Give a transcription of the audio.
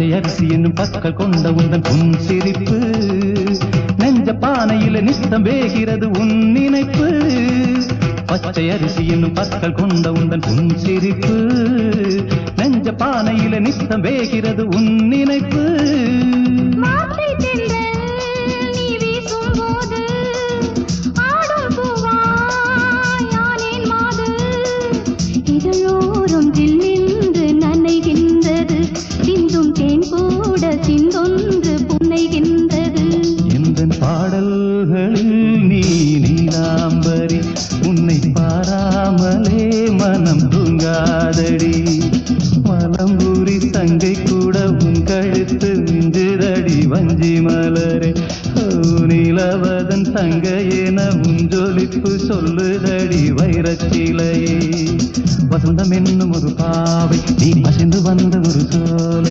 பச்சை அரிசி என்னும் பற்கள் கொண்ட உந்தன் உன் சிரிப்பு நெஞ்ச பானையில நித்தம் வேகிறது உன் நினைப்பு. பச்சை அரிசி என்னும் பற்கள் கொண்ட உந்தன் உன் சிரிப்பு நெஞ்ச பானையில நித்தம் வேகிறது உன் நினைப்பு. மாத்தை தென்றல் நீ பாராமலே மனம் தூங்காதடி. மலம்பூரி தங்கை கூட உன் கழுத்து மிஞ்சுதடி. வஞ்சி மலரே ஓ, நிலவதன் தங்கையென உன் ஜொலிப்பு சொல்லுதடி. வைரச்சிலையே வசந்தம் என்னும் ஒரு பாவை நீ அசைந்து வந்த ஒரு சோலை.